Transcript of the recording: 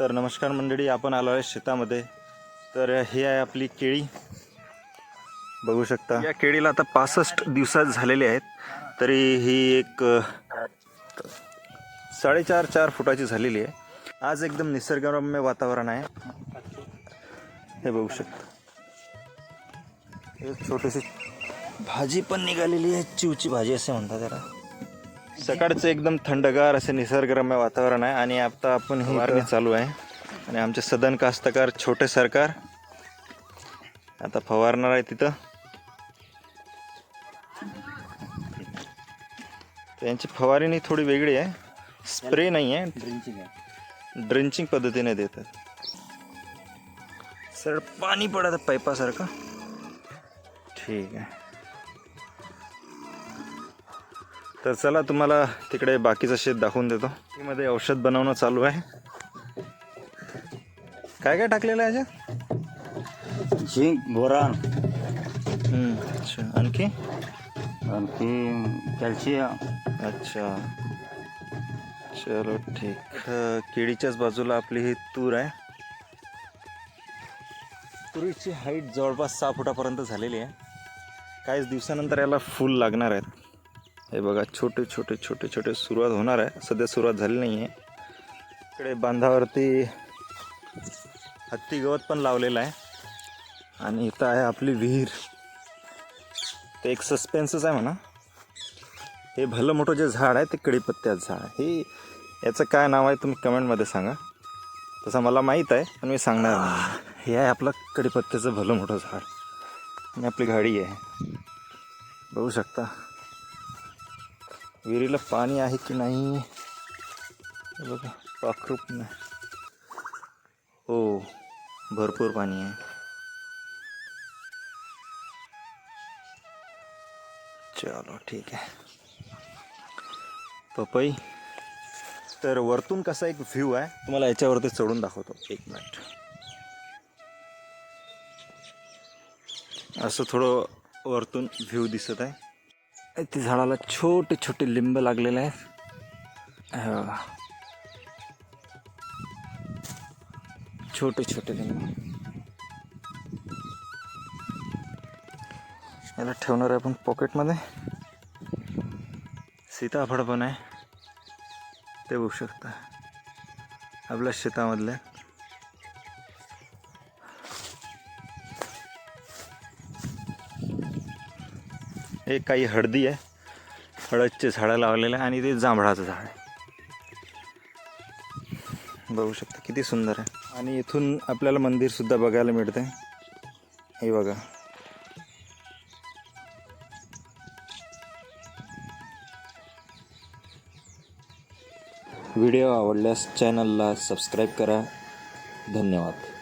तर नमस्कार मंडळी आपण आलो आहे शेतामध्ये. तर हे आहे आपली केळी. बघू शकता. या केळीला आता पासष्ट दिवसात झालेले आहेत. तरी ही एक साडेचार चार फुटाची झालेली आहे. आज एकदम निसर्गरम्य वातावरण आहे. हे बघू शकता. एक छोटीशी भाजी पण निघालेली आहे. चिवची भाजी असे म्हणतात त्याला. सकाळचं एकदम थंडगार असे निसर्गरम्य वातावरण आहे आणि आता आपण ही वारणी चालू आहे. आणि आमचे सदन कास्तकार छोटे सरकार. आता फवारणार आहे तिथं. त्यांची फवारणी थोडी वेगळी आहे. स्प्रे नाही आहे. ड्रिंचिंग आहे. ड्रिंचिंग पद्धतीने देतात. सर पाणी पडत पाईपासारखं. ठीक आहे. तर चला तुम्हाला तिकडे बाकीचं शेत दाखवून देतो. मध्ये औषध बनवणं चालू आहे. काय काय टाकलेलं आहे याच्यात झिंक बोरान. अच्छा. आणखी? आणखी कॅल्शियम. अच्छा. चलो ठीक. केळीच्याच बाजूला आपली ही तूर आहे. तुरीची हाईट जवळपास सहा फुटापर्यंत झालेली आहे. काहीच दिवसानंतर याला फूल लागणार आहेत. हे बघा छोटे छोटे छोटे छोटे सुरुवात होणार आहे. सध्या सुरुवात झाली नाही आहे. इकडे बांधावरती हत्ती गवत पण लावलेलं आहे. आणि इथं आहे आपली विहीर. ते एक सस्पेन्सच आहे म्हणा. हे भलं मोठं जे झाड आहे ते कढीपत्त्याचं झाड आहे. हे याचं काय नाव आहे तुम्ही कमेंटमध्ये सांगा. तसं मला माहीत आहे पण मी सांगणार नाही. हे आहे आपलं कढीपत्त्याचं भलं मोठं झाड. आणि आपली गाडी आहे. बघू शकता. विहिरीला पाणी आहे की नाही? बघा पाखरूप नाही हो भरपूर पाणी आहे. चलो ठीक आहे. पपई तर वरतून कसा एक व्ह्यू आहे तुम्हाला याच्यावरती चढून दाखवतो. एक मिनिट असं थोडं वरतून व्ह्यू दिसत आहे. ते झाडाला छोटे छोटे लिंब लागलेले आहेत. छोटे छोटे लिंब. याला ठेवणार आहे आपण पॉकेटमध्ये सीताफळ पण आहे. ते बघू शकता. आपल्या शेतामधल्या हे काही हळदी आहे. हळदचे झाडं लावलेले आहे आणि ते जांभळाचं झाड आहे. बघू शकता किती सुंदर आहे. आणि इथून आपल्याला मंदिरसुद्धा बघायला मिळतं हे बघा. व्हिडिओ आवडल्यास चॅनलला सबस्क्राईब करा. धन्यवाद.